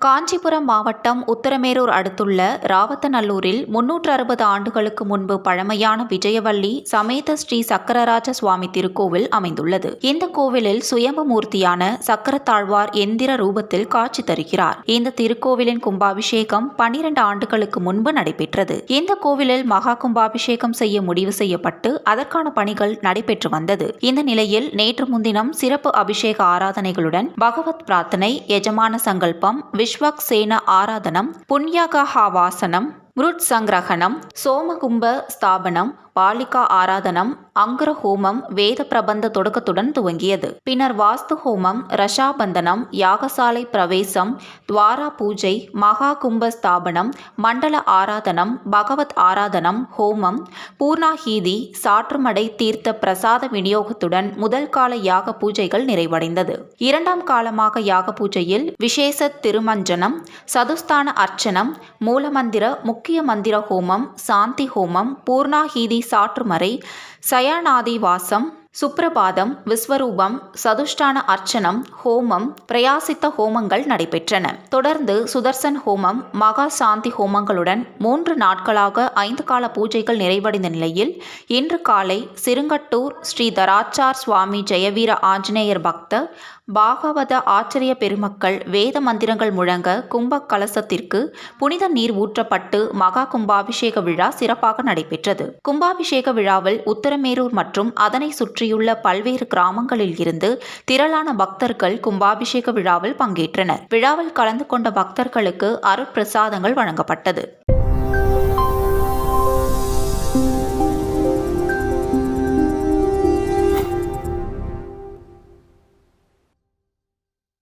காஞ்சிபுரம் மாவட்டம் உத்தரமேரூர் அடுத்துள்ள ராவத்தநல்லூரில் முன்னூற்று அறுபது ஆண்டுகளுக்கு முன்பு பழமையான விஜயவள்ளி சமேத ஸ்ரீ சக்கரராஜ சுவாமி திருக்கோவில் அமைந்துள்ளது. இந்த கோவிலில் சுயம்பு மூர்த்தியான சக்கரத்தாழ்வார் எந்திர ரூபத்தில் காட்சி தருகிறார். இந்த திருக்கோவிலின் கும்பாபிஷேகம் பனிரெண்டு ஆண்டுகளுக்கு முன்பு நடைபெற்றது. இந்த கோவிலில் மகா கும்பாபிஷேகம் செய்ய முடிவு செய்யப்பட்டு அதற்கான பணிகள் நடைபெற்று வந்தது. இந்த நிலையில் நேற்று முன்தினம் சிறப்பு அபிஷேக ஆராதனைகளுடன் பகவத் பிரார்த்தனை எஜமான சங்கல்பம் விஷ்வக் சேன ஆராதனம் புண்ணியகஹாவாசனம் மிருட் சங்கிரகணம் சோமகும்ப ஸ்தாபனம் பாலிகா ஆராதனம் அங்குர ஹோமம் வேத பிரபந்த தொடக்கத்துடன் துவங்கியது. பின்னர் வாஸ்து ஹோமம் ரஷாபந்தனம் யாகசாலை பிரவேசம் துவாரா பூஜை மகா கும்ப ஸ்தாபனம் மண்டல ஆராதனம் பகவத் ஆராதனம் ஹோமம் பூர்ணாஹீதி சாற்றுமடை தீர்த்த பிரசாத விநியோகத்துடன் முதல் கால யாக பூஜைகள் நிறைவடைந்தது. இரண்டாம் காலமாக யாக பூஜையில் விசேஷ திருமஞ்சனம் சதுஸ்தான அர்ச்சனம் மூலமந்திர முக்கிய மந்திர ஹோமம் சாந்தி ஹோமம் பூர்ணாஹீதி சாற்றுமறை சயானாதி வாசம் சுப்ரபாதம் விஸ்வரூபம் சதுஷ்டான அர்ச்சனம் ஹோமம் பிரயாசித்த ஹோமங்கள் நடைபெற்றன. தொடர்ந்து சுதர்சன் ஹோமம் மகா சாந்தி ஹோமங்களுடன் மூன்று நாட்களாக ஐந்து கால பூஜைகள் நிறைவடைந்த நிலையில் இன்று காலை சிறுங்கட்டூர் ஸ்ரீ தராச்சார் சுவாமி ஜெயவீர ஆஞ்சநேயர் பக்த பாகவத ஆச்சரிய பெருமக்கள் வேத மந்திரங்கள் முழங்க கும்ப கலசத்திற்கு புனித நீர் ஊற்றப்பட்டு மகா கும்பாபிஷேக விழா சிறப்பாக நடைபெற்றது. கும்பாபிஷேக விழாவில் உத்தரமேரூர் மற்றும் அதனை சுற்றி சுற்றியுள்ள பல்வேறு கிராமங்களில் இருந்து திரளான பக்தர்கள் கும்பாபிஷேக விழாவில் பங்கேற்றனர். விழாவில் கலந்து கொண்ட பக்தர்களுக்கு அருட்பிரசாதங்கள் வழங்கப்பட்டது.